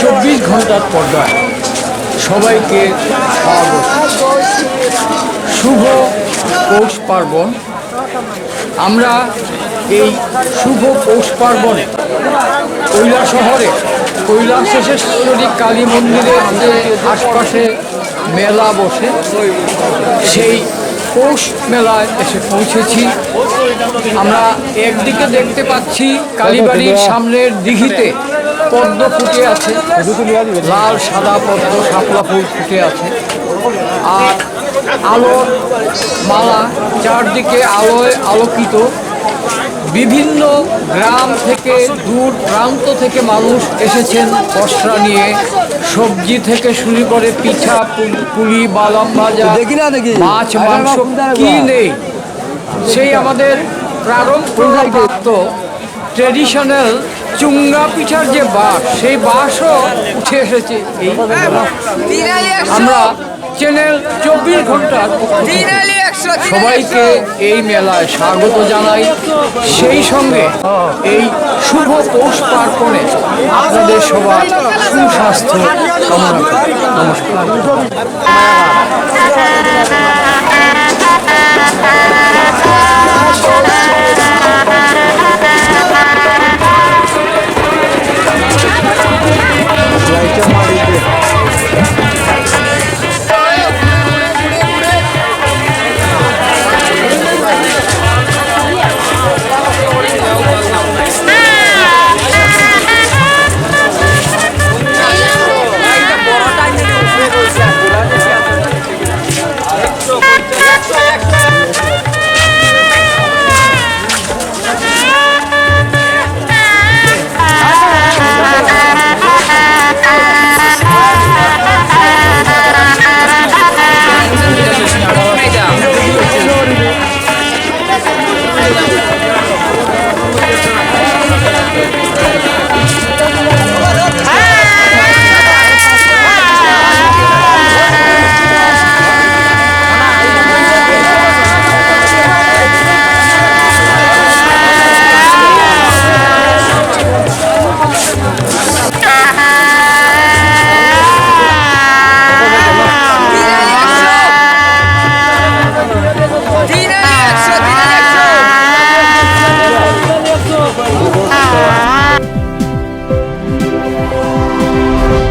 চব্বিশ ঘণ্টার পর্দায় সবাইকে শুভ পৌষ পার্বণ। আমরা এই শুভ পৌষ পার্বণে কৈলা শহরে কৈলাসেশ্বরী কালী মন্দিরের আশপাশে মেলা বসে, সেই পৌষ মেলায় এসে পৌঁছেছি। আমরা একদিকে দেখতে পাচ্ছি কালীবাড়ির সামনের দিঘিতে পদ্ম ফুটে আছে। লাল সাদা পদ্ম শাপলা ফুল ফুটে আছে। আর আলোর মালা চারদিকে আলোয় আলোকিত। বিভিন্ন গ্রাম থেকে দূর প্রান্ত থেকে মানুষ এসেছেন পসরা নিয়ে। সবজি থেকে শুরু করে পিঠা পুলি বাদাম ভাজা দেখি না দেখি। মাছ মাংস কি নেই? সেই আমাদের প্রারম্ভ ট্রেডিশনাল চুঙ্গা পিঠার যে বাঁশ সেই বাঁশও উঠে এসেছে। এই আমরা চ্যানেল চব্বিশ ঘণ্টার সবাইকে এই মেলায় স্বাগত জানাই সেই সঙ্গে এই শুভ পৌষ পার্বণে আপনাদের সবার সুস্বাস্থ্য কামনা করি নমস্কার